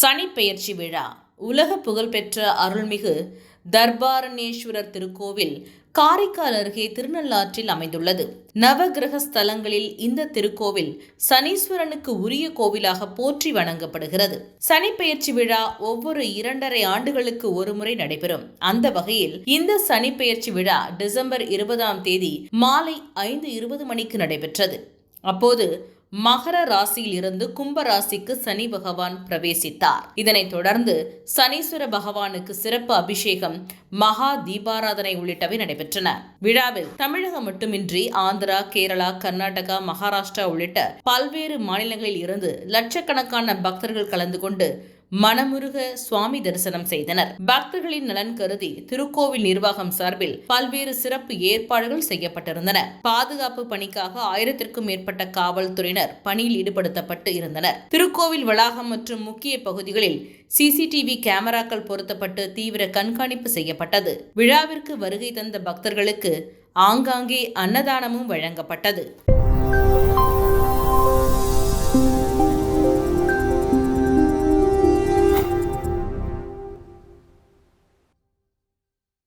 சனிப்பெயர்ச்சி விழா. உலக புகழ்பெற்ற அருள்மிகு தர்பாரணேஸ்வரர் திருக்கோவில் காரைக்கால் அருகே திருநள்ளாற்றில் அமைந்துள்ளது. நவகிரக ஸ்தலங்களில் இந்த திருக்கோவில் சனீஸ்வரனுக்கு உரிய கோவிலாக போற்றி வணங்கப்படுகிறது. சனிப்பெயர்ச்சி விழா ஒவ்வொரு இரண்டரை ஆண்டுகளுக்கு ஒருமுறை நடைபெறும். அந்த வகையில் இந்த சனிப்பெயர்ச்சி விழா டிசம்பர் இருபதாம் தேதி மாலை ஐந்து இருபது மணிக்கு நடைபெற்றது. அப்போது மகர ராசியில் இருந்து கும்ப ராசிக்கு சனி பகவான் பிரவேசித்தார். இதனைத் தொடர்ந்து சனீஸ்வர பகவானுக்கு சிறப்பு அபிஷேகம் மகா தீபாராதனை உள்ளிட்டவை நடைபெற்றன. விழாவில் தமிழகம் மட்டுமின்றி ஆந்திரா கேரளா கர்நாடகா மகாராஷ்டிரா உள்ளிட்ட பல்வேறு மாநிலங்களில் இருந்து லட்சக்கணக்கான பக்தர்கள் கலந்து கொண்டு மனமுருக சுவாமி தரிசனம் செய்தனர். பக்தர்களின் நலன் கருதி திருக்கோவில் நிர்வாகம் சார்பில் பல்வேறு சிறப்பு ஏற்பாடுகள் செய்யப்பட்டிருந்தன. பாதுகாப்பு பணிக்காக ஆயிரத்திற்கும் மேற்பட்ட காவல்துறையினர் பணியில் ஈடுபடுத்தப்பட்டு இருந்தனர். திருக்கோவில் வளாகம் மற்றும் முக்கிய பகுதிகளில் சிசிடிவி கேமராக்கள் பொருத்தப்பட்டு தீவிர கண்காணிப்பு செய்யப்பட்டது. விழாவிற்கு வருகை தந்த பக்தர்களுக்கு ஆங்காங்கே அன்னதானமும் வழங்கப்பட்டது.